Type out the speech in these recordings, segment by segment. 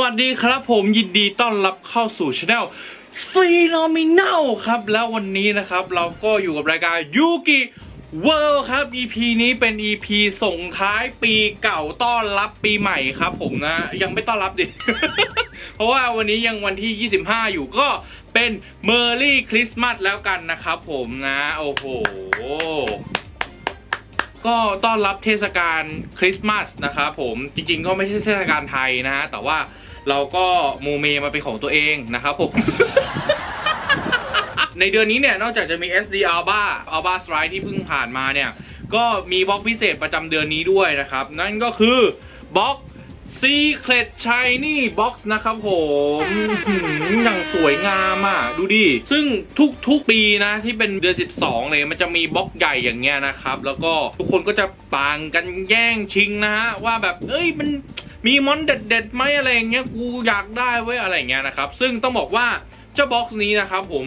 วัสดีครับผมยินดีต้อนรับเข้าสู่ช anel Phenomenal ครับ แล้ววันนี้นะครับเราก็อยู่กับรายการยูกิเวิลด์ครับ EP นี้เป็น EP ส่งท้ายปีเก่าต้อนรับปีใหม่ครับผมนะ ยังไม่ต้อนรับดิ เพราะว่าวันนี้ยังวันที่ 25 อยู่ก็เป็น Merry Christmas แล้วกันนะครับผมนะ โอ้โหก็ต้อนรับเทศกาลคริสต์มาสนะครับผมจริงๆก็ไม่ใช่เทศกาลไทยนะฮะแต่ว่า เราก็โมเมมาเป็นของตัวเองนะครับผม ในเดือนนี้เนี่ยนอกจากจะมี SD Alba Alba Strike ที่เพิ่งผ่านมาเนี่ย ก็มีบล็อกพิเศษประจำเดือนนี้ด้วยนะครับ นั่นก็คือบล็อก Secret Shiny Box นะครับผมอื้อหืออย่างสวยงามอะ ดูดิ ซึ่งทุกๆปีนะที่เป็นเดือน 12 เลย มันจะมีบล็อกใหญ่อย่างเงี้ยนะครับ แล้วก็ทุกคนก็จะต่างกันแย่งชิงนะฮะ ว่าแบบ เอ้ยมัน มีมอนเด็ดๆไหมอะไรอย่างเงี้ยกูอยากได้ไว้อะไรอย่างเงี้ยนะครับ ซึ่งต้องบอกว่าเจ้าบ็อกซ์นี้นะครับผม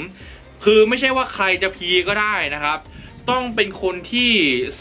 คือไม่ใช่ว่าใครจะพีก็ได้นะครับ ต้องเป็นคนที่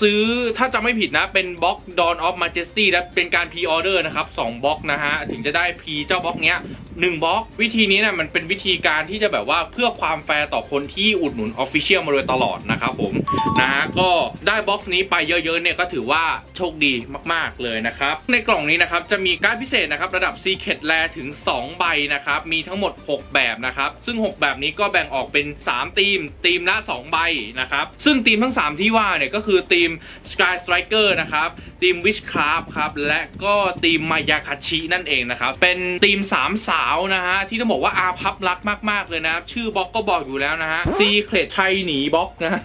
ซื้อถ้าจำไม่ผิดนะ เป็นบล็อก Dawn of Majesty และเป็นการพ r ออเดอร์นะครับ2บล็อกนะฮะ ถึงจะได้พรีเจ้าบล็อกเนี้ย1บล็อก วิธีนี้นี่ยมันเป็นวิธีการที่จะแบบว่าเพื่อความแฟร์ต่อคนที่อุดหนุน Official มาโดยตลอดนะครับผมนะฮะก็ได้บล็อกนี้ไปเยอะๆเนี่ยก็ถือว่าโชคดีมากๆเลยนะครับในกล่องนี้นะครับจะมีการ์ดพิเศษนะครับระดับ Secret Rare ถึง 2 ใบนะครับมีทั้งหมด 6 แบบนะครับซึ่ง 6 แบบนี้ก็แบ่งออกเป็น 3 ทีมทีมละ 2 ใบนะครับซึ่งทีมทั้ง 3 ที่ว่าเนี่ยก็คือทีม Sky Striker นะครับทีม Witchcraft ครับและก็ทีมมายาคาชินั่นเองนะครับเป็นทีม 3 สาวนะฮะที่ต้องบอกว่าอาพับรักมาก ๆ เลยนะชื่อบล็อกก็บอกอยู่แล้วนะฮะ Secret ชัยหนีบล็อกนะฮะ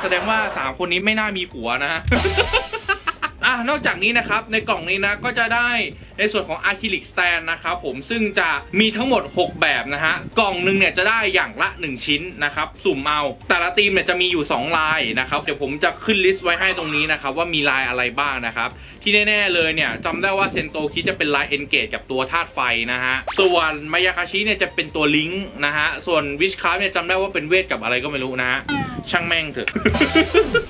แสดงว่า 3 คนนี้ไม่น่ามีผัวนะฮะอะนอกจากนี้นะครับในกล่องนี้นะก็จะได้ ในส่วนของอะคริลิกสแตนนะครับผมซึ่งจะมีทั้งหมด 6 แบบนะฮะกล่องหนึ่งเนี่ยจะได้อย่างละ 1 ชิ้นนะครับสุ่มเอา แต่ละทีมเนี่ยจะมีอยู่ 2 ลายนะครับเดี๋ยวผมจะขึ้นลิสต์ไว้ให้ตรงนี้นะครับว่ามีลายอะไรบ้างนะครับที่แน่ ๆ เลยเนี่ยจำได้ว่าเซนโตคิดจะเป็นลายเอนเกจกับตัวธาตุไฟนะฮะ ส่วนมายาคาชิเนี่ยจะเป็นตัวลิงก์นะฮะ ส่วนวิชคาร์เนี่ยจำได้ว่าเป็นเวทกับอะไรก็ไม่รู้นะฮะ ช่างแม่งเถอะ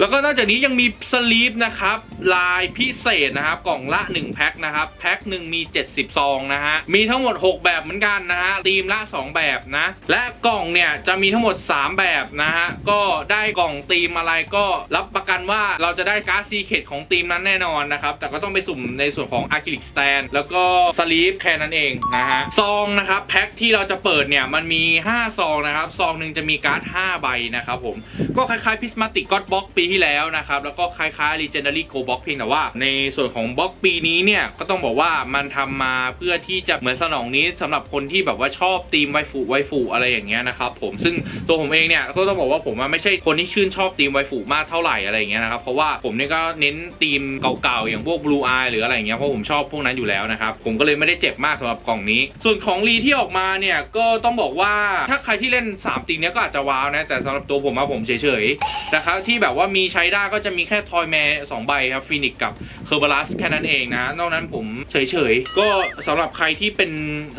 แล้วก็นอกจากนี้ยังมีสลีปนะครับ ลายพิเศษนะครับ กล่องละ 1 แพ็คนะครับ แพ็คหนึ่งมี 70 ซองนะฮะ มีทั้งหมด 6 แบบเหมือนกันนะฮะทีมละ 2 แบบนะ และกล่องเนี่ยจะมีทั้งหมด 3 แบบนะฮะ ก็ได้กล่องทีมอะไรก็รับประกันว่าเราจะได้การ์ดซีเคทของทีมนั้นแน่นอนนะครับ แต่ก็ต้องไปสุ่มในส่วนของอะคริลิกสแตนแล้วก็สลีปแค่นั้นเองนะฮะ ซองนะครับแพ็คที่เราจะเปิดเนี่ยมันมี 5 ซองนะครับซองหนึ่งจะมีการ์ด 5 ใบนะครับผม ก็คล้ายๆพิสมาติกก็อดบ็อกปีที่แล้วนะครับ แล้วก็คล้ายๆ Legendary Go Box เพียงแต่ว่า ในส่วนของบ็อกปีนี้เนี่ยก็ต้องบอกว่ามันทำมาเพื่อที่จะเหมือนสนองนี้สำหรับคนที่แบบว่าชอบธีมไวฟูไวฟูอะไรอย่างเงี้ยนะครับผมซึ่งตัวผมเองเนี่ยก็ต้องบอกว่าผมไม่ใช่คนที่ชื่นชอบธีมไวฟูมากเท่าไหร่อะไรอย่างเงี้ยนะครับเพราะว่าผมเนี่ยก็เน้นธีมเก่าๆอย่างพวก Blue Eye หรืออะไรอย่างเงี้ยเพราะผมชอบพวกนั้นอยู่แล้วนะครับผมก็เลยไม่ได้เจ็บมากสำหรับกล่องนี้ ส่วนของรีที่ออกมาเนี่ยก็ต้องบอกว่าถ้าใครที่เล่น3ธีมเนี้ยก็อาจจะว้าวนะแต่สำหรับตัวผมอะผมเฉยๆนะครับที่แบบว่ามีใช้ได้ก็จะมีแค่ทอยแมร์สองใบครับฟินิกกับเคอร์บลัสแค่นั้นเองนะนอกนั้นผมเฉยๆ ก็สำหรับใครที่เป็น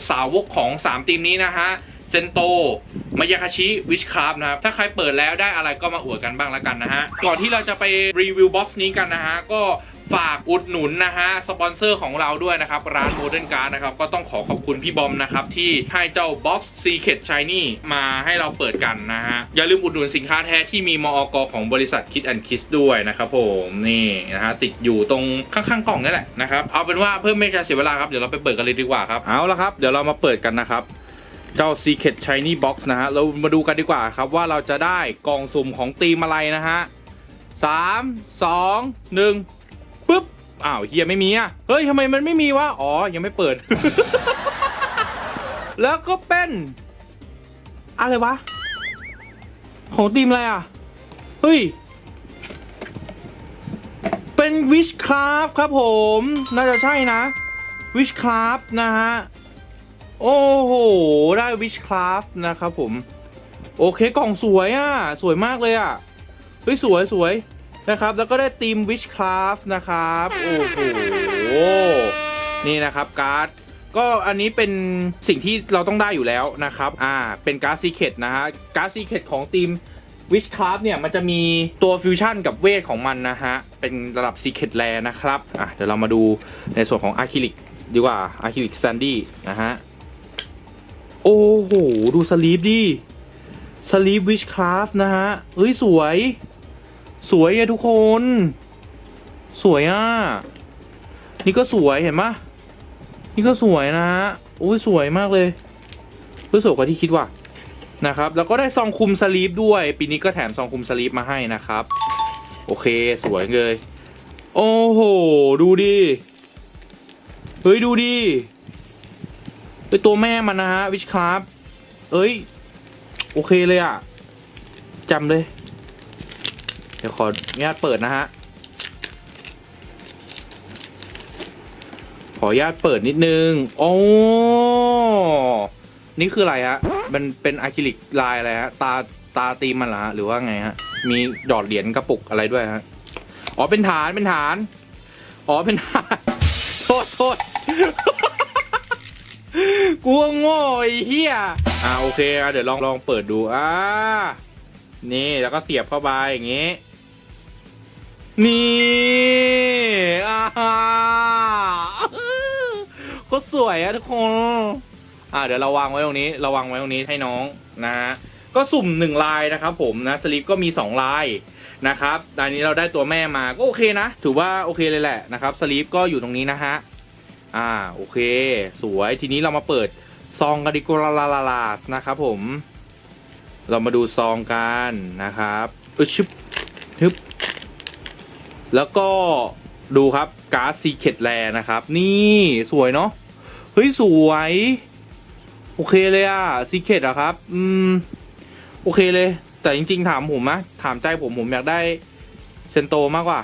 สาวกของ 3 ทีมนี้นะฮะ เซนโต มายาคาชิ วิชคราฟนะครับ ถ้าใครเปิดแล้วได้อะไรก็มาอวดกันบ้างละกันนะฮะ ก่อนที่เราจะไปรีวิวบ็อกซ์นี้กันนะฮะ ก็ ฝากอุดหนุนนะฮะสปอนเซอร์ของเราด้วยนะครับ ร้านโมเดิร์นการ์ดนะครับ ก็ต้องขอขอบคุณพี่บอมนะครับ ที่ให้เจ้า Box Secret Shiny มาให้เราเปิดกันนะฮะ อย่าลืมอุดหนุนสินค้าแท้ที่มีมอกของบริษัท Kid and Kiss ด้วยนะครับผมนี่นะฮะติดอยู่ตรงข้างๆกล่องนี่แหละนะครับ เอาเป็นว่าเพื่อไม่ให้การเสียเวลาครับเดี๋ยวเราไปเปิดกันเลยดีกว่าครับเอาละครับเดี๋ยวเรามาเปิดกันนะครับเจ้า Secret Shiny Box นะฮะเรามาดูกันดีกว่าครับว่าเราจะได้กล่องสุ่มของตีมอะไรนะฮะสามสองหนึ่ง อ้าวเฮียไม่มีอะ เฮ้ยทำไมมันไม่มีวะ อ๋อ ยังไม่เปิด แล้วก็เป็น อะไรวะ ของทีมอะไรอะ เฮ้ย เป็นวิชคราฟครับผม น่าจะใช่นะ วิชคราฟนะฮะ โอ้โห ได้วิชคราฟนะครับผม โอเคกล่องสวยอะ สวยมากเลยอะ เฮ้ย สวยสวย นะครับ แล้วก็ได้ทีม Witchcraft นะครับ โอ้โห นี่นะครับการ์ดก็อันนี้เป็นสิ่งที่เราต้องได้อยู่แล้วนะครับ อ่า เป็นการ์ดซีเค t นะฮะ การ์ดซีเค t ของทีม Witchcraft เนี่ยมันจะมีตัวฟิวชั่นกับเวทของมันนะฮะ เป็นระดับ Secret Rare นะครับ อะเดี๋ยวเรามาดูในส่วนของอะคริลิกดีกว่าอาร์คิวิกซันดี้นะฮะ โอ้โห ดูสลีปดิสลีปวิชคราฟนะฮะ เฮ้ย สวย สวยอะทุกคน สวยอะนี่ก็สวยเห็นปะนี่ก็สวยนะฮะโอ้ยสวยมากเลยเฮ้ยสวยกว่าที่คิดว่ะนะครับ แล้วก็ได้ซองคุมสลีปด้วย ปีนี้ก็แถมซองคุมสลีปมาให้นะครับ โอเคสวยเลย โอ้โห ดูดิ เฮ้ย ดูดิเป็นตัวแม่มันนะฮะ วิชคราฟเอ้ย โอเคเลยอะจำเลย เดี๋ยวขออนุญาตเปิดนะฮะ ขออนุญาตเปิดนิดนึง โอ้ นี่คืออะไรฮะ มันเป็นอะคริลิกลายอะไรฮะ ตาตาตีมันเหรอฮะหรือว่าไงฮะ มีดอดเหรียญกระปุกอะไรด้วยฮะ อ๋อ เป็นฐาน เป็นฐาน อ๋อ เป็นฐาน โทษโทษกูว่าโง่ไอ้เหี้ยอ่าโอเคอะเดี๋ยวลองลองเปิดดูอ่านี่แล้วก็เสียบเข้าไปอย่างงี้ นี่อ่าก็สวยอะทุกคนอ่าเดี๋ยวเราวางไว้ตรงนี้เราวางไว้ตรงนี้ให้น้องนะฮะก็สุ่มหนึ่งลายนะครับผมนะสลิปก็มีสองลายนะครับอันนี้เราได้ตัวแม่มาก็โอเคนะ ถือว่าโอเคเลยแหละนะครับสลิปก็อยู่ตรงนี้นะฮะอ่าโอเค สวยทีนี้เรามาเปิดซองกันดีกว่าลาลาลาสนะครับผม เรามาดูซองกันนะครับอึชึบฮึบ แล้วก็ดูครับการ์ดซีเคดแลนะครับ นี่สวยเนาะเฮ้ย สวย โอเคเลยอะซีเคดอะครับ อืม โอเคเลย แต่จริง ๆ ถามผมนะถามใจผมผมอยากได้เซนโตมากกว่า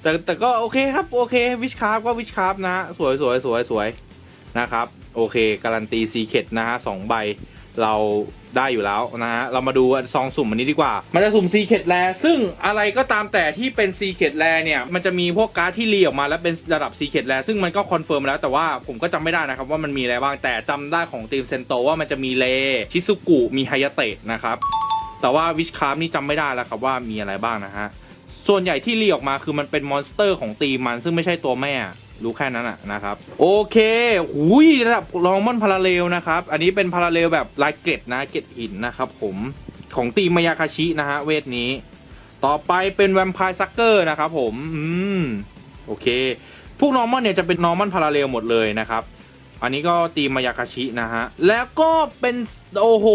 แต่แต่ก็โอเคครับ โอเค วิชคาร์ก็วิชคาร์นะ สวยสวยสวยสวยนะครับ โอเค การันตีซีเคดนะฮะสองใบเรา ได้อยู่แล้วนะฮะเรามาดูซองสุ่มอันนี้ดีกว่า มันจะสุ่มซีเคดแลซึ่งอะไรก็ตามแต่ที่เป็นซีเคดแลเนี่ยมันจะมีพวกการ์ดที่รีออกมาแล้วเป็นระดับซีเคดแลซึ่งมันก็คอนเฟิร์มแล้วแต่ว่าผมก็จำไม่ได้นะครับว่ามันมีอะไรบ้างแต่จำได้ของทีมเซนโตว่ามันจะมีเลชิซุกุมีไฮยาเตะนะครับแต่ว่าวิชคาร์นี่จำไม่ได้แล้วครับว่ามีอะไรบ้างนะฮะส่วนใหญ่ที่รีออกมาคือมันเป็นมอนสเตอร์ของตีมมันซึ่งไม่ใช่ตัวแม่ รู้แค่นั้นอะนะครับ โอเคหุยระดับลองมอนพาราเรลนะครับ อันนี้เป็นพาราเรลแบบลายเกร็ดนะเกร็ดหินนะครับผมของตีมายาคาชินะฮะเวทนี้ ต่อไปเป็นแวมไพร์ซักเกอร์นะครับผม อืม โอเค พวกนอร์มอนเนี่ยจะเป็นนอร์มอนพาราเรลหมดเลยนะครับ อันนี้ก็ตีมายาคาชินะฮะ แล้วก็เป็น โอ้โห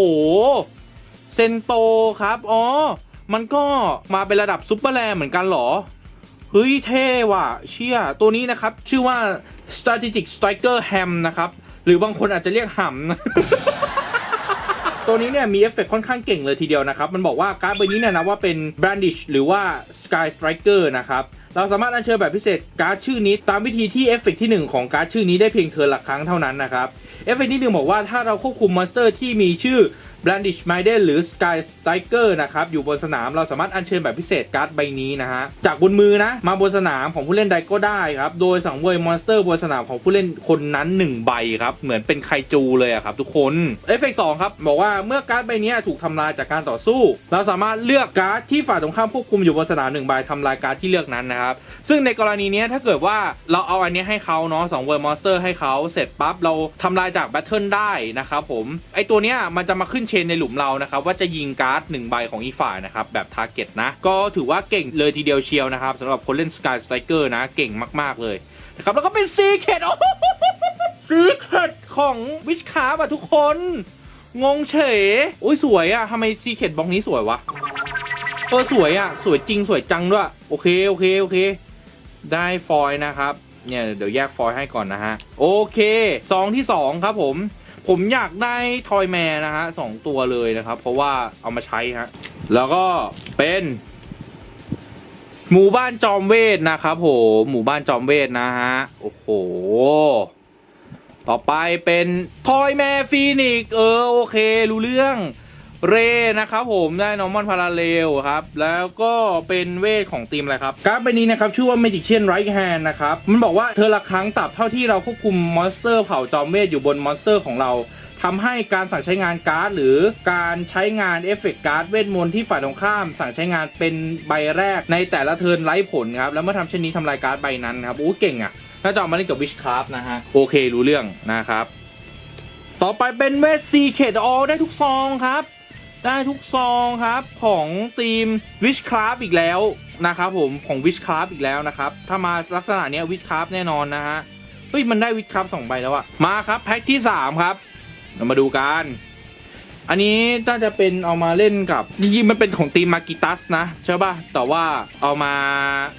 เซนโตครับ อ๋อ มันก็มาเป็นระดับซุปเปอร์แรเหมือนกันเหรอ เฮ้ยเท่ว่ะเชี่ยตัวนี้นะครับ ชื่อว่า strategic striker ham นะครับ หรือบางคนอาจจะเรียกหำนะตัวนี้เนี่ยมีเอฟเฟกค่อนข้างเก่งเลยทีเดียวนะครับ มันบอกว่าการ์ดใบนี้เนี่ยนะว่าเป็น brandish หรือว่า sky striker นะครับเราสามารถอัญเชิญแบบพิเศษการ์ดชื่อนี้ตามวิธีที่เอฟเฟกที่หนึ่งของการ์ดชื่อนี้ได้เพียงเทิร์นละครั้งเท่านั้นนะครับเอฟเฟกที่หนึ่งบอกว่าถ้าเราควบคุมมอนสเตอร์ที่มีชื่อ Brandish Maiden หรือ Sky Striker นะครับ อยู่บนสนามเราสามารถอัญเชิญแบบพิเศษการ์ดใบนี้นะฮะ จากบนมือนะ มาบนสนามของผู้เล่นใดก็ได้ครับ โดยสังเวยมอนสเตอร์บนสนามของผู้เล่นคนนั้น 1 ใบครับ เหมือนเป็นไคจูเลยอะครับทุกคนเอฟเฟกต์สองครับบอกว่าเมื่อการ์ดใบนี้ถูกทำลายจากการต่อสู้ เราสามารถเลือกการ์ดที่ฝ่ายตรงข้ามควบคุมอยู่บนสนามหนึ่งใบทำลายการ์ดที่เลือกนั้นนะครับซึ่งในกรณีนี้ถ้าเกิดว่าเราเอาอันนี้ให้เขาเนาะสองเวอร์มอนสเตอร์ให้เขาเสร็จปั๊บเราทำลายจากแบทเทิลได้นะครับผมไอตัวเนี้ยมันจะมาขึ้นเชนในหลุมเรานะครับว่าจะยิงการ์ดหนึ่งใบของอีฝ่ายนะครับแบบทาร์เก็ตนะ ก็ถือว่าเก่งเลยทีเดียวเชียวนะครับสำหรับคนเล่นสกายสไตรเกอร์นะเก่งมากๆเลยนะครับแล้วก็เป็นซีเคดโอ้ซีเคดของวิชคาร์อะทุกคน งงเฉยอุ้ยสวยอะทำไมซีเคดบล็อกนี้สวยวะเออสวยอะสวยจริงสวยจังด้วยโอเคโอเคโอเค ได้ฟอยล์นะครับเนี่ยเดี๋ยวแยกฟอยล์ให้ก่อนนะฮะ โอเคซองที่สองครับผม ผมอยากได้ทอยแมนนะฮะสองตัวเลยนะครับ เพราะว่าเอามาใช้ฮะแล้วก็เป็นหมู่บ้านจอมเวทนะครับผมหมู่บ้านจอมเวทนะฮะโอ้โหต่อไปเป็นทอยแมฟีนิกเออโอเค รู้เรื่อง เรนะครับผมได้นอร์มอนพาราเรลครับ แล้วก็เป็นเวทของทีมอะไรครับการ์ดใบนี้นะครับ ชื่อว่า Magic Chain Right Hand นะครับ มันบอกว่าเธอละครั้งตับเท่าที่เราควบคุมมอนสเตอร์เผ่าจอมเวทอยู่บนมอนสเตอร์ของเราทำให้การสั่งใช้งานการ์ดหรือการใช้งานเอฟเฟกต์การ์ดเวทมนต์ที่ฝ่ายตรงข้าม สั่งใช้งานเป็นใบแรกในแต่ละเทิร์นไร้ผลครับ แล้วเมื่อทำเช่นนี้ทำลายการ์ดใบนั้นครับอู้เก่งอะน่าจะเอามาเล่นกับ Witchcraft นะฮะ โอเครู้เรื่องนะครับ ต่อไปเป็นเวทซีเคดออได้ทุกซองครับ ได้ทุกซองครับของทีม Witchcraft อีกแล้วนะครับผมของ Witchcraft อีกแล้วนะครับ ถ้ามาลักษณะเนี้ย Witchcraft แน่นอนนะฮะเฮ้ยมันได้ Witchcraft สองใบแล้วอะมาครับแพ็คที่ 3 ครับ เรามาดูกัน อันนี้น่าจะเป็นเอามาเล่นกับจริงๆมันเป็นของทีมมากิตัสนะใช่ป่ะแต่ว่าเอามา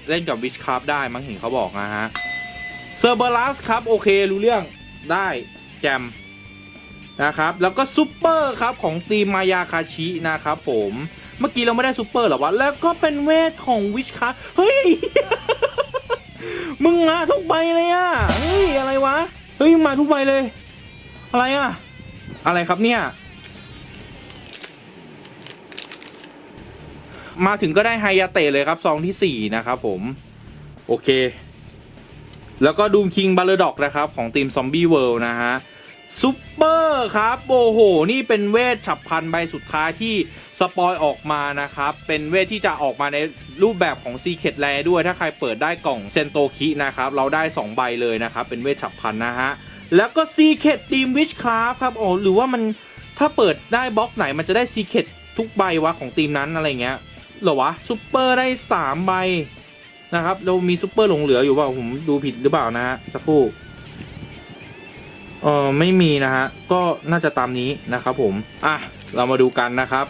เล่นกับ Witchcraft ได้มั้งเห็นเขาบอกนะฮะเซอร์เบอรัสครับโอเครู้เรื่องได้แจม นะครับแล้วก็ซูเปอร์ครับของทีมมายาคาชินะครับผมเมื่อกี้เราไม่ได้ซูเปอร์หรอวะแล้วก็เป็นเวทของวิชคาเฮ้ยมึงมาทุกใบเลยอะเฮ้ยอะไรวะเฮ้ยมาทุกใบเลย อะไรอะอะไรครับเนี่ยมาถึงก็ได้ไฮยาเตะเลยครับซองที่ 4 นะครับผม โอเค แล้วก็ดูมคิงบาร์ดอกนะครับ ของทีมซอมบี้เวิลด์นะฮะ ซุปเปอร์ครับโอ้โห นี่เป็นเวทฉับพลันใบสุดท้ายที่สปอยออกมานะครับ เป็นเวทที่จะออกมาในรูปแบบของซีเคดแลด้วย ถ้าใครเปิดได้กล่องเซนโตคินะครับ เราได้ 2 ใบเลยนะครับ เป็นเวทฉับพลันนะฮะ แล้วก็ซีเคดทีมวิชคราฟครับโอ้หรือว่ามันถ้าเปิดได้บล็อกไหนมันจะได้ซีเคดทุกใบวะของทีมนั้นอะไรเงี้ยหรอวะซุปเปอร์ได้ 3 ใบนะครับ เรามีซุปเปอร์หลงเหลืออยู่เปล่าผมดูผิดหรือเปล่านะฮะสักครู่ เออไม่มีนะฮะ ก็น่าจะตามนี้นะครับผม อะ เรามาดูกันนะครับ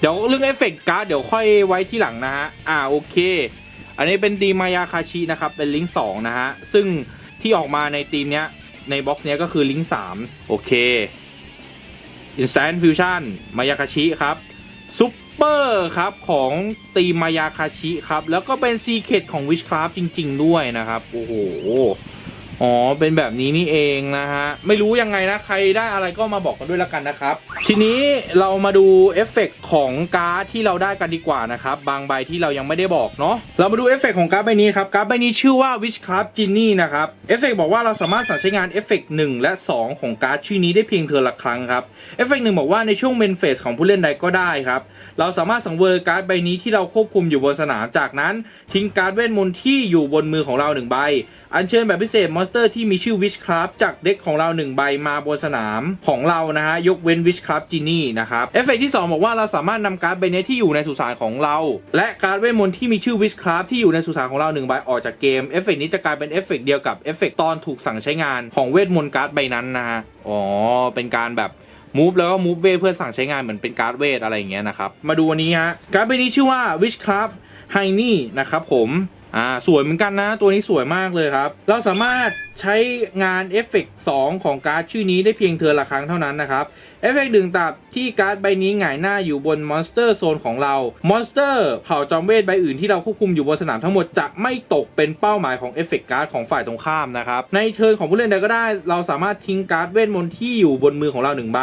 เดี๋ยวเรื่องเอฟเฟกต์การ์ดเดี๋ยวค่อยไว้ที่หลังนะฮะ อ่าโอเค อันนี้เป็นดีมายาคาชินะครับ เป็นลิงก์สองนะฮะ ซึ่งที่ออกมาในทีมเนี้ย ในบ็อกซ์เนี้ยก็คือลิงก์สามโอเค Instant Fusion มายาคาชิครับซุปเปอร์ครับของตีมายาคาชิครับ แล้วก็เป็นซีเค t ของ Witchcraft จริง ๆ ด้วยนะครับ โอ้โห อ๋อ เป็นแบบนี้นี่เองนะฮะ ไม่รู้ยังไงนะ ใครได้อะไรก็มาบอกกันด้วยละกันนะครับ ทีนี้เรามาดูเอฟเฟกต์ของการ์ดที่เราได้กันดีกว่านะครับ บางใบที่เรายังไม่ได้บอกเนาะ เรามาดูเอฟเฟกต์ของการ์ดใบนี้ครับ การ์ดใบนี้ชื่อว่า Witchcraft Genie นะครับ เอฟเฟกต์บอกว่าเราสามารถสั่งใช้งานเอฟเฟกต์1และ 2 ของการ์ดชื่อนี้ได้เพียงเทอละครั้งครับ เอฟเฟกต์หนึ่งบอกว่าในช่วงเมนเฟสของผู้เล่นใดก็ได้ครับ เราสามารถสังเวยการ์ดใบนี้ที่เราควบคุมอยู่บนสนาม จากนั้นทิ้งการ์ดเวทมนต์ที่อยู่บนมือของเราหนึ่งใบ อัญเชิญแบบพิเศษมอนสเตอร์ที่มีชื่อ Witchcraft จากเด็กของเรา 1 ใบมาบนสนามของเรานะฮะยกเว้น Witchcraft Genie นะครับเอฟเฟกต์ที่ 2 บอกว่าเราสามารถนำการ์ดใบนี้ที่อยู่ในสุสานของเรา และการ์ดเวทมนต์ที่มีชื่อ Witchcraft ที่อยู่ในสุสานของเรา1ใบออกจากเกมเอฟเฟกต์นี้จะกลายเป็นเอฟเฟกต์เดียวกับเอฟเฟกต์ตอนถูกสั่งใช้งานของเวทมนต์การ์ดใบนั้นนะฮะอ๋อเป็นการแบบมูฟแล้วก็มูฟเวทเพื่อสั่งใช้งานเหมือนเป็นการ์ดเวทอะไรอย่างเงี้ยนะครับมาดูอันนี้ฮะการ์ดใบนี้ชื่อว่า Witchcraft h i n e นะครับผม อ่าสวยเหมือนกันนะ ตัวนี้สวยมากเลยครับ เราสามารถใช้งานเอฟเฟกต์2ของการ์ดชื่อนี้ได้เพียงเธอละครั้งเท่านั้นนะครับ เอฟเฟกต์ดึงตับที่การ์ดใบนี้หงายหน้าอยู่บนมอนสเตอร์โซนของเรามอนสเตอร์เผ่าจอมเวทใบอื่นที่เราควบคุมอยู่บนสนามทั้งหมดจะไม่ตกเป็นเป้าหมายของเอฟเฟกต์การ์ดของฝ่ายตรงข้ามนะครับ ในเทิร์นของผู้เล่นใดก็ได้ เราสามารถทิ้งการ์ดเวทมนต์ที่อยู่บนมือของเราหนึ่งใบ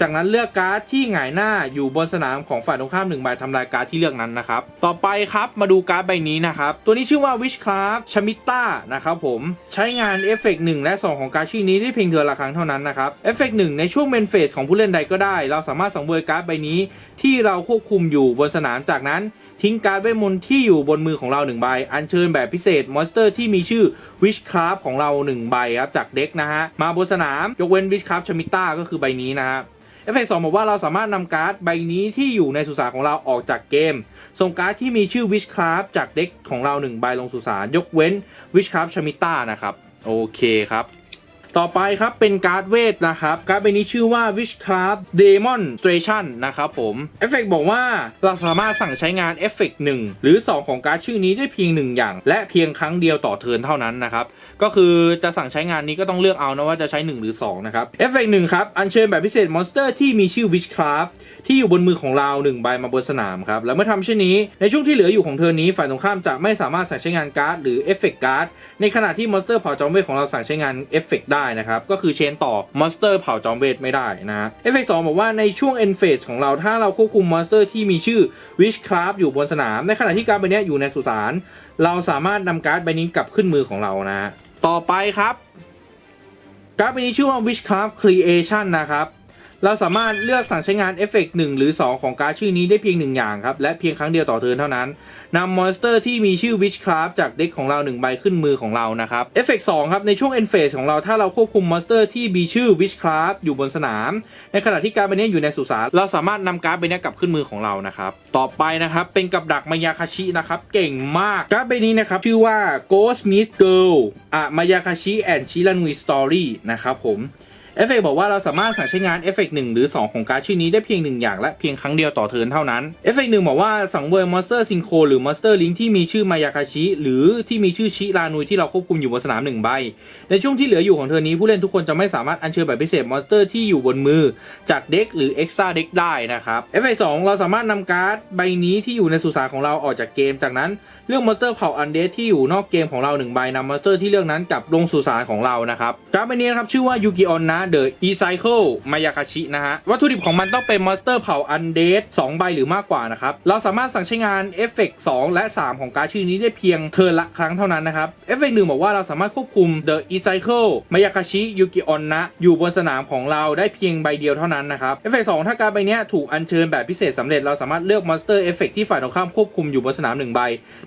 จากนั้นเลือกการ์ดที่หงายหน้าอยู่บนสนามของฝ่ายตรงข้ามหนึ่งใบทำลายการ์ดที่เลือกนั้นนะครับ ต่อไปครับมาดูการ์ดใบนี้นะครับ ตัวนี้ชื่อว่า Witchcraft c h a m i t a นะครับผมใช้งานเอฟเฟกต์1และ 2 ของการ์ดชื่อนี้ได้เพียงเทือละครั้งเท่านั้นนะครับเอฟเฟกต์1ในช่วงเมนเฟสของผู้เล่นใดก็ได้ เราสามารถสังเวยการ์ดใบนี้ ที่เราควบคุมอยู่บนสนามจากนั้น ทิ้งการ์ดเวทมนต์ที่อยู่บนมือของเราหนึ่งใบ อัญเชิญแบบพิเศษมอนสเตอร์ที่มีชื่อ Witchcraft ของเราหนึ่งใบครับจากเด็กนะฮะ มาบนสนามยกเว้น Witchcraft c h a m i t a ก็คือใบนี้นะฮะเอฟเฟกต์สองบอกว่าเราสามารถนำการ์ดใบนี้ที่อยู่ในสุสานของเราออกจากเกม ส่งการ์ดที่มีชื่อ Witchcraft จากเด็กของเรา1ใบลงสุสานยกเว้น Witchcraft c h a m i t a นะครับ โอเคครับ ต่อไปครับเป็นการ์ดเวทนะครับการ์ดใบนี้ชื่อว่า Witchcraft Demonstration นะครับผมเอฟเฟกต์บอกว่าเราสามารถสั่งใช้งานเอฟเฟกต์1หรือ 2 ของการ์ดชื่อนี้ได้เพียง 1 อย่าง และเพียงครั้งเดียวต่อเทิร์นเท่านั้นนะครับ ก็คือจะสั่งใช้งานนี้ก็ต้องเลือกเอานะว่าจะใช้ 1 หรือ 2 นะครับเอฟเฟกต์หนึ่งครับ อัญเชิญแบบพิเศษมอนสเตอร์ที่มีชื่อ Witchcraft ที่อยู่บนมือของเรา1ใบมาบนสนามครับแล้วเมื่อทำเช่นนี้ในช่วงที่เหลืออยู่ของเทิร์นนี้ฝ่ายตรงข้ามจะไม่สามารถสั่งใช้งานการ์ดหรือเอฟเฟกต์การ์ดในขณะที่มอนสเตอร์เผ่าจอมเวทของเราสั่งใช้งานเอฟเฟกต์ได้นะครับก็คือเชนต่อมอนสเตอร์เผ่าจอมเวทไม่ได้นะเอฟเฟกต์สองบอกว่าในช่วงเอ็นเฟสของเราถ้าเราควบคุมมอนสเตอร์ที่มีชื่อวิชคราฟอยู่บนสนาม ในขณะที่การ์ดใบเนี้ยอยู่ในสุสานเราสามารถนำการ์ดใบนี้กลับขึ้นมือของเรานะฮะต่อไปครับการ์ดใบนี้ชื่อว่า Witchcraft Creation นะครับ เราสามารถเลือกสั่งใช้งานเอฟเฟกต์หนึ่งหรือ 2 ของการ์ดชื่อนี้ได้เพียงหนึ่งอย่างครับ และเพียงครั้งเดียวต่อเทิร์นเท่านั้นนำมอนสเตอร์ที่มีชื่อ Witchcraft จากเด็กของเราหนึ่งใบขึ้นมือของเรานะครับเอฟเฟกต์สองครับ ในช่วง end phase ของเราถ้าเราควบคุมมอนสเตอร์ที่มีชื่อ Witchcraft อยู่บนสนาม ในขณะที่การ์ดใบนี้อยู่ในสุสานเราสามารถนำการ์ดใบนี้กลับขึ้นมือของเรานะครับต่อไปนะครับเป็นกับดักมายาคาชินะครับเก่งมากการ์ดใบนี้นะครับชื่อว่า Ghost Meet Girl อะมายาคาชิ and Chiranui Story นะครับผม เอฟเฟกบอกว่าเราสามารถสั่งใช้งานเอฟเฟกหนึ่งหรือ 2 ของการ์ดชื่อนี้ได้เพียงหนึ่งอย่างและเพียงครั้งเดียวต่อเทิร์นเท่านั้นเอฟเฟกหนึ่งบอกว่าสังเวยมอนสเตอร์ซิงโคหรือมอนสเตอร์ลิงที่มีชื่อมายาคาชิ หรือที่มีชื่อชิรานุยที่เราควบคุมอยู่บนสนามหนึ่งใบ ในช่วงที่เหลืออยู่ของเทอร์นนี้ผู้เล่นทุกคนจะไม่สามารถอัญเชิญแบบพิเศษมอนสเตอร์ที่อยู่บนมือจากเด็กหรือเอ็กซ์ตร้าเด็กได้นะครับเอฟเฟกสองเราสามารถนำการ์ดใบนี้ที่อยู่ในสุสานของเราออกจากเกมจากนั้นเลือกมอนสเตอร์เผ่าอันเดที่อยู่นอกเกมของเราหนึ่งใบนำมอนสเตอร์ที่เลือกนั้นกลับลงสุสานของเรานะครับการ์ดใบนี้นะครับชื่อว่ายูกิออนนะเดอะอีไซเคิลมายาคาชินะฮะ วัตถุดิบของมันต้องเป็นมอนสเตอร์เผ่าอันเดดสองใบหรือมากกว่านะครับ เราสามารถสั่งใช้งานเอฟเฟกสองและ 3 ของการ์ดชื่อนี้ได้เพียงเทิร์นละครั้งเท่านั้นนะครับเอฟเฟกต์หนึ่งบอกว่าเราสามารถควบคุม The e c y c l e มายาคาชิยูกิออนนะอยู่บนสนามของเราได้เพียงใบเดียวเท่านั้นนะครับเอฟเฟกสองถ้าการ์ดใบนี้ถูกอัญเชิญแบบพิเศษสำเร็จเราสามารถเลือกมอนสเตอร์เอฟเฟกที่ฝ่ายตรงข้ามควบคุมอยู่บนสนามหนึ่งใบ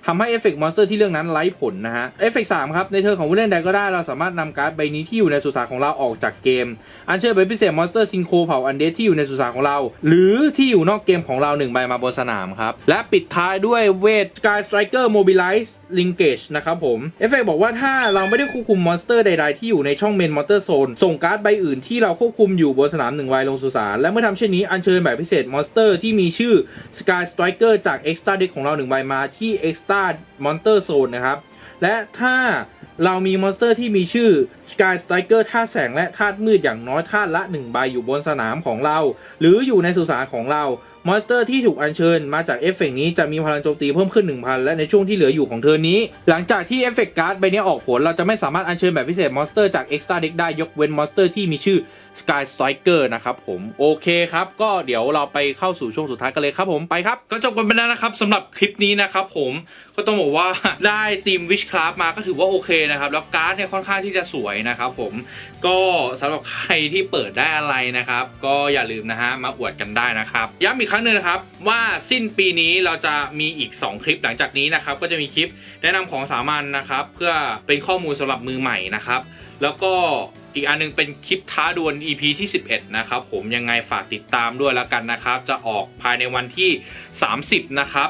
ทำให้เอฟเฟกต์มอนสเตอร์ที่เลือกนั้นไร้ผลนะฮะเอฟเฟกสามครับในเทิร์นของผู้เล่นใดก็ได้เราสามารถนำการ์ดใบนี้ที่อยู่ในสุสานของเราออกจากเกมอัญเชิญเป็นพิเศษมอนสเตอร์ซิงโคเผ่าอันเดสที่อยู่ในสุสานของเรา หรือที่อยู่นอกเกมของเราหนึ่งใบมาบนสนามครับ และปิดท้ายด้วยเวท Sky Striker Mobilize Linkage นะครับผม เอฟเฟกบอกว่าถ้าเราไม่ได้ควบคุมมอนสเตอร์ใดๆ ที่อยู่ในช่องเมนมอนสเตอร์โซน ส่งการ์ดใบอื่นที่เราควบคุมอยู่บนสนามหนึ่งใบลงสุสาน และเมื่อทำเช่นนี้อัญเชิญแบบพิเศษมอนสเตอร์ที่มีชื่อ Sky Striker จาก Extra Deck ของเราหนึ่งใบมาที่ Extra Monster Zone นะครับ และถ้า เรามีมอนสเตอร์ที่มีชื่อ Sky Striker ธาตุแสงและธาตุมืดอย่างน้อยธาตุละ 1 ใบอยู่บนสนามของเรา หรืออยู่ในสุสานของเรา มอนสเตอร์ที่ถูกอัญเชิญมาจากเอฟเฟกต์นี้จะมีพลังโจมตีเพิ่มขึ้น 1,000 และในช่วงที่เหลืออยู่ของเธอนี้ หลังจากที่เอฟเฟกต์การ์ดใบนี้ออกผล เราจะไม่สามารถอัญเชิญแบบพิเศษมอนสเตอร์จาก Extra Deck ได้ยกเว้นมอนสเตอร์ที่มีชื่อ Sky Striker นะครับผมโอเคครับ ก็เดี๋ยวเราไปเข้าสู่ช่วงสุดท้ายกันเลยครับผมไปครับ ก็จบกันไปแล้วนะครับสำหรับคลิปนี้นะครับผมก็ต้องบอกว่าได้ทีม Witchcraft มาก็ถือว่าโอเคนะครับ แล้วการ์ดเนี่ยค่อนข้างที่จะสวยนะครับผมก็สำหรับใครที่เปิดได้อะไรนะครับ ก็อย่าลืมนะฮะมาอวดกันได้นะครับย้ำอีกครั้งหนึ่งนะครับว่าสิ้นปีนี้เราจะมีอีก 2 คลิปหลังจากนี้นะครับก็จะมีคลิปแนะนำของสามัญนะครับ เพื่อเป็นข้อมูลสำหรับมือใหม่นะครับ แล้วก็ อีกอันนึงเป็นคลิปท้าดวล EP ที่ 11 นะครับ ผมยังไงฝากติดตามด้วยแล้วกันนะครับ จะออกภายในวันที่ 30 นะครับ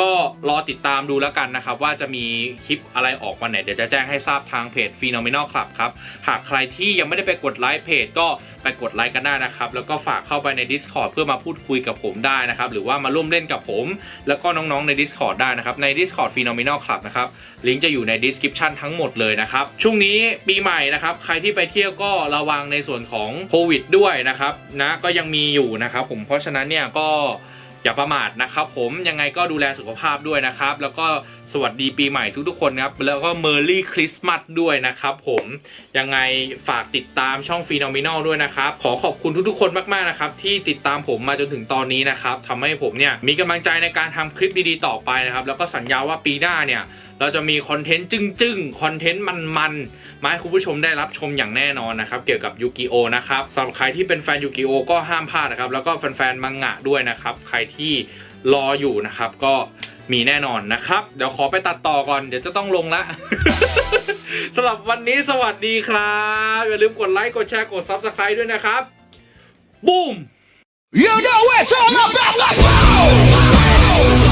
ก็รอติดตามดูแล้วกันนะครับ ว่าจะมีคลิปอะไรออกวันไหน เดี๋ยวจะแจ้งให้ทราบทางเพจ Phenomenal Club ครับ หากใครที่ยังไม่ได้ไปกดไลค์เพจก็ไปกดไลค์กันได้นะครับ แล้วก็ฝากเข้าไปใน Discord เพื่อมาพูดคุยกับผมได้นะครับ หรือว่ามาร่วมเล่นกับผม แล้วก็น้องๆใน Discord ได้นะครับ ใน Discord Phenomenal Club นะครับลิงก์จะอยู่ใน description ทั้งหมดเลยนะครับช่วงนี้ปีใหม่นะครับใครที่ไปเที่ยวก็ระวังในส่วนของโควิดด้วยนะครับนะก็ยังมีอยู่นะครับผมเพราะฉะนั้นเนี่ยก็ อย่าประมาทนะครับ ผมยังไงก็ดูแลสุขภาพด้วยนะครับ แล้วก็สวัสดีปีใหม่ทุกๆคนนะครับ แล้วก็เมอร์รี่คริสต์มาสด้วยนะครับผมยังไงฝากติดตามช่องฟีนอมินลด้วยนะครับ ขอขอบคุณทุกๆคนมากๆนะครับ ที่ติดตามผมมาจนถึงตอนนี้นะครับทำให้ผมเนี่ยมีกำลังใจในการทำคลิปดีๆต่อไปนะครับ แล้วก็สัญญาว่าปีหน้าเนี่ย เราจะมีคอนเทนต์จึ้งๆ คอนเทนต์มันๆ มาให้คุณผู้ชมได้รับชมอย่างแน่นอนนะครับ เกี่ยวกับยูกิโอนะครับสำหรับใครที่เป็นแฟนยูกิโอก็ห้ามพลาดนะครับ แล้วก็แฟนๆ มังงะด้วยนะครับ ใครที่รออยู่นะครับก็มีแน่นอนนะครับ เดี๋ยวขอไปตัดต่อก่อน เดี๋ยวจะต้องลงละสำหรับวันนี้สวัสดีครับ อย่าลืมกดไลค์ กดแชร์ กด Subscribe ด้วยนะครับบูม You know it's all about the power.